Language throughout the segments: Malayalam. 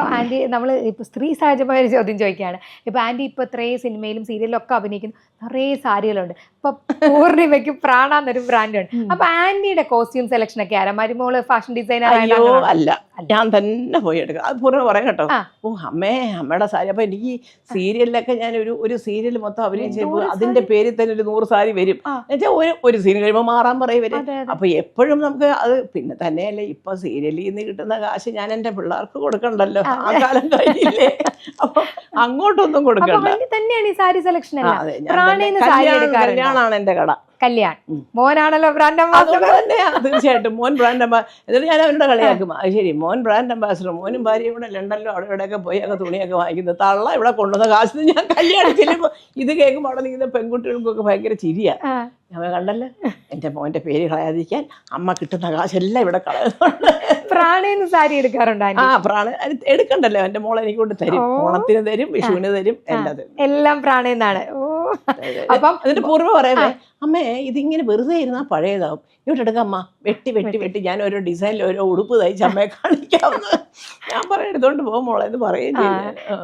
ആന്റി നമ്മൾ ഇപ്പൊ സ്ത്രീ സഹജമായ ഒരു ചോദ്യം ചോദിക്കുകയാണ്. ഇപ്പൊ ആന്റി ഇപ്പൊ ഇത്രയും സിനിമയിലും സീരിയലിലും ഒക്കെ അഭിനയിക്കുന്നു. നിറയെ സാരികളുണ്ട്. ഇപ്പൊ പൂർണിമയ്ക്ക് പ്രാണ എന്നൊരു ബ്രാൻഡ് ഉണ്ട് അപ്പൊ ആന്റിയുടെ കോസ്റ്റ്യൂം സെലക്ഷൻ ഒക്കെ ആരാ? മരുമോൾ ഫാഷൻ ഡിസൈനർ അയ്യോ അല്ല. ഞാൻ തന്നെ പോയി എടുക്കാം. അത് പൂർണ പറയാം കേട്ടോ. ഓ അമ്മേ അമ്മയുടെ സാരി. അപ്പൊ എനിക്ക് സീരിയലിലൊക്കെ ഞാൻ ഒരു ഒരു സീരിയൽ മൊത്തം അഭിനയം ചെയ്യുമ്പോൾ അതിന്റെ പേരിൽ തന്നെ ഒരു നൂറ് സാരി വരും. എന്നുവെച്ചാൽ ഒരു ഒരു സീൻ കഴിയുമ്പോൾ മാറാൻ പറയും വരും അപ്പൊ എപ്പോഴും നമുക്ക് അത് പിന്നെ തന്നെയല്ല ഇപ്പൊ സീരിയലിൽ നിന്ന് കിട്ടുന്ന കാശ് ഞാൻ എന്റെ പിള്ളേർക്ക് കൊടുക്കണ്ടല്ലോ. ആ. കാലം കഴിഞ്ഞില്ലേ. അപ്പൊ അങ്ങോട്ടൊന്നും കൊടുക്കണ്ട. തന്നെയാണ് ഈ സാരി സെലക്ഷൻ കല്യാണം- കല്യാണമാണ് എന്റെ കട. കല്യാൺ. മോനാണല്ലോ ബ്രാൻഡ് അംബാസഡർ തന്നെയാണ് തീർച്ചയായിട്ടും. മോൻ ബ്രാൻഡ് അംബാ എന്നിട്ട് ഞാൻ അവരുടെ കളിയാക്കും. അത് ശരി മോൻ ബ്രാൻഡ് അംബാസഡർ മോനും ഭാര്യയും കൂടെ ലണ്ടനിലോ അവിടെ ഇവിടെയൊക്കെ പോയി ഒക്കെ തുണിയൊക്കെ വാങ്ങിക്കുന്നത്. തള്ള ഇവിടെ കൊണ്ടുവന്ന കാശിന് ഞാൻ കല്യാണം ചെല്ലുമ്പോൾ ഇത് കേൾക്കുമ്പോൾ അവിടെ നിൽക്കുന്ന പെൺകുട്ടികൾക്കൊക്കെ ഭയങ്കര ചിരിയാ. ഞാൻ കണ്ടല്ലേ. എന്റെ മോന്റെ പേര് കളയാതിരിക്കാൻ അമ്മ കിട്ടുന്ന കാശെല്ലാം ഇവിടെ കളയുന്നുണ്ട്. പ്രാണേന്ന് സാരി എടുക്കാറുണ്ടോ ആ പ്രാണ എടുക്കണ്ടല്ലോ. എന്റെ മോളെ എനിക്ക് കൊണ്ട് തരും. ഓണത്തിന് തരും വിഷുവിന് തരും എല്ലാം എല്ലാം പ്രാണേന്നാണ് ഓ. അപ്പം അതിന്റെ പൂർവ പറയാമേ അമ്മേ ഇതിങ്ങനെ വെറുതെ ഇരുന്നാ പഴയതാവും. ഇവിടെ അമ്മ. വെട്ടി വെട്ടി വെട്ടി. ഞാൻ ഓരോ ഡിസൈനിൽ ഓരോ ഉടുപ്പ് തയ്ച്ച് അമ്മയെ കാണിക്കാം ഞാൻ പറയാം എടുത്തോണ്ട് പോകും മോളെ എന്ന് പറയും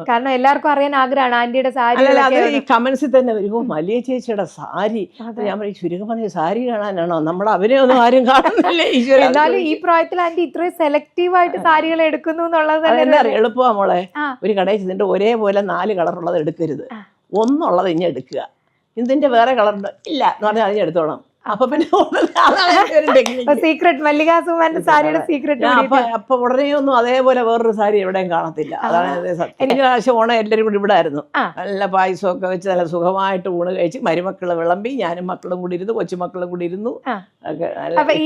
കാരണം എല്ലാവർക്കും അറിയാൻ ആഗ്രഹമാണ് ആന്റിയുടെ സാരി അല്ല അത് ഈ കമന്റ്സിൽ തന്നെ വരുമ്പോ മലിയ ചേച്ചിയുടെ സാരി. ഞാൻ പറയും ചുരുക്കം പറഞ്ഞ സാരി കാണാനാണോ? നമ്മൾ അവരെ ഒന്നും ആരും കാണുന്നില്ലേ? ഈശ്വരൻ? എന്നാലും ഈ പ്രായത്തിൽ ആന്റി ഇത്രയും സെലക്റ്റീവ് ആയിട്ട് സാരികൾ എടുക്കുന്നു എന്നുള്ളത് അറിയാം? എളുപ്പമാ മോളെ. ഒരു കടയിൽ ചെന്നിട്ട് ഒരേപോലെ നാല് കളറുള്ളത് എടുക്കരുത്. ഒന്നുള്ളത് ഇനി എടുക്കുക. ഇതിന്റെ വേറെ കളറുണ്ട് ഇല്ല. എന്ന് പറഞ്ഞാൽ അതിന് എടുത്തോണം അപ്പൊ പിന്നെ സീക്രട്ട് മല്ലികാസുമാന്റെ സാരിയുടെ സീക്രട്ട് അപ്പൊ ഉടനെ ഒന്നും അതേപോലെ വേറൊരു സാരി എവിടെയും കാണത്തില്ല. അതാണ് എനിക്ക് പ്രാവശ്യം ഓണം എല്ലാവരും കൂടി ഇവിടെ ആയിരുന്നു. നല്ല പായസമൊക്കെ വെച്ച് നല്ല സുഖമായിട്ട് ഊണ് കഴിച്ച് മരുമക്കൾ വിളമ്പി ഞാനും മക്കളും കൂടി ഇരുന്നു കൊച്ചുമക്കളും കൂടി ഇരുന്നു. ഒക്കെ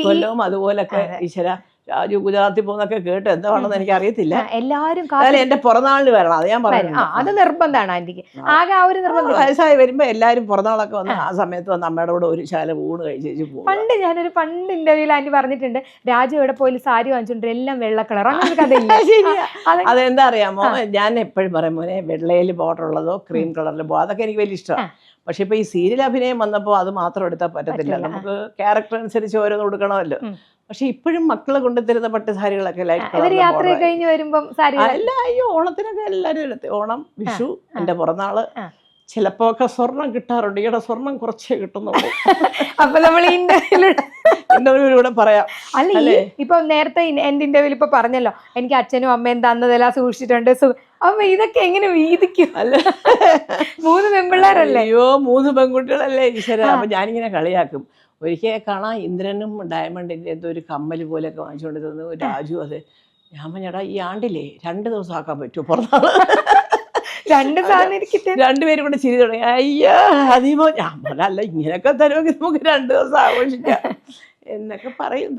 കൊല്ലവും അതുപോലൊക്കെ ഈശ്വര രാജു ഗുജറാത്തിൽ പോകുന്നൊക്കെ കേട്ട് എന്താ എന്താണെന്ന് എനിക്ക് അറിയത്തില്ല എല്ലാവരും എന്റെ പിറന്നാളിന് വരണം അത് ഞാൻ. പറഞ്ഞു അത് നിർബന്ധമാണ് ആന്റിക്ക്. ആകെ ആ ഒരു നിർബന്ധം വയസ്സായി വരുമ്പോ എല്ലാരും പിറന്നാളൊക്കെ വന്ന് ആ. സമയത്ത് വന്ന് അമ്മയുടെ കൂടെ ഒരു ശാല ഊണ് കഴിച്ച് പോകും പണ്ട് ഞാനൊരു പണ്ട് ഇന്റർവ്യൂവിൽ ആന്റി പറഞ്ഞിട്ടുണ്ട് രാജു എവിടെ പോയി സാരി വാങ്ങിച്ചിട്ടുണ്ട് എല്ലാം വെള്ള കളർ അങ്ങനെ അതെന്താ അറിയാമോ? ഞാൻ എപ്പോഴും പറയും മോനെ വെള്ളയിൽ ബോർഡർ ഉള്ളതോ ക്രീം കളറിൽ പോകാം അതൊക്കെ എനിക്ക് വലിയ ഇഷ്ടമാണ് പക്ഷെ ഇപ്പൊ ഈ സീരിയൽ അഭിനയം വന്നപ്പോൾ അത് മാത്രം എടുത്താൽ പറ്റത്തില്ല. നമുക്ക് ക്യാരക്ടർ അനുസരിച്ച് ഓരോന്ന് കൊടുക്കണമല്ലോ. പക്ഷെ ഇപ്പോഴും മക്കളെ കൊണ്ടുതരുന്ന പട്ട് സാരികളൊക്കെ ലൈറ്റ് ഇവർ യാത്ര സാരി അല്ല അയ്യോ ഓണത്തിനൊക്കെ എല്ലാരും എടുത്ത്. ഓണം വിഷു എന്റെ പിറന്നാൾ. ചിലപ്പോ ഒക്കെ സ്വർണം കിട്ടാറുണ്ട്. ഈയിടെ സ്വർണം കുറച്ചേ കിട്ടുന്നുള്ളൂ. അപ്പൊ നമ്മൾ എന്നവരിവിടെ പറയാം. അല്ല? ഇപ്പൊ നേരത്തെ എന്റെ ഇന്റർവ്യൂവിൽ ഇപ്പൊ പറഞ്ഞല്ലോ എനിക്ക് അച്ഛനും അമ്മയും തന്നതെല്ലാം സൂക്ഷിച്ചിട്ടുണ്ട് അമ്മ അപ്പൊ ഇതൊക്കെ എങ്ങനെ വീതിക്കും? അല്ല? മൂന്ന് പെമ്പിള്ളേരല്ലേ അയ്യോ മൂന്ന് പെൺകുട്ടികളല്ലേ ഈശ്വര. അപ്പൊ ഞാനിങ്ങനെ കളിയാക്കും. ഒരിക്കൽ കാണാം ഇന്ദ്രനും ഡയമണ്ടിന്റെ എന്തോ ഒരു കമ്മൽ പോലെയൊക്കെ വാങ്ങിച്ചുകൊണ്ട് തന്നു രാജു അത് ഞാൻ പറഞ്ഞടാ ഈ ആണ്ടില്ലേ രണ്ട് ദിവസം ആക്കാൻ പറ്റുമോ പുറത്താണ് രണ്ട് സാധനം രണ്ടുപേരും കൂടെ ചിരി തുടങ്ങി. അയ്യോ അതീമോ ഞാൻ പറഞ്ഞല്ല ഇങ്ങനെയൊക്കെ തരുമെങ്കിൽ നമുക്ക് രണ്ട് ദിവസം ആഘോഷിക്കാം. എന്നൊക്കെ പറയും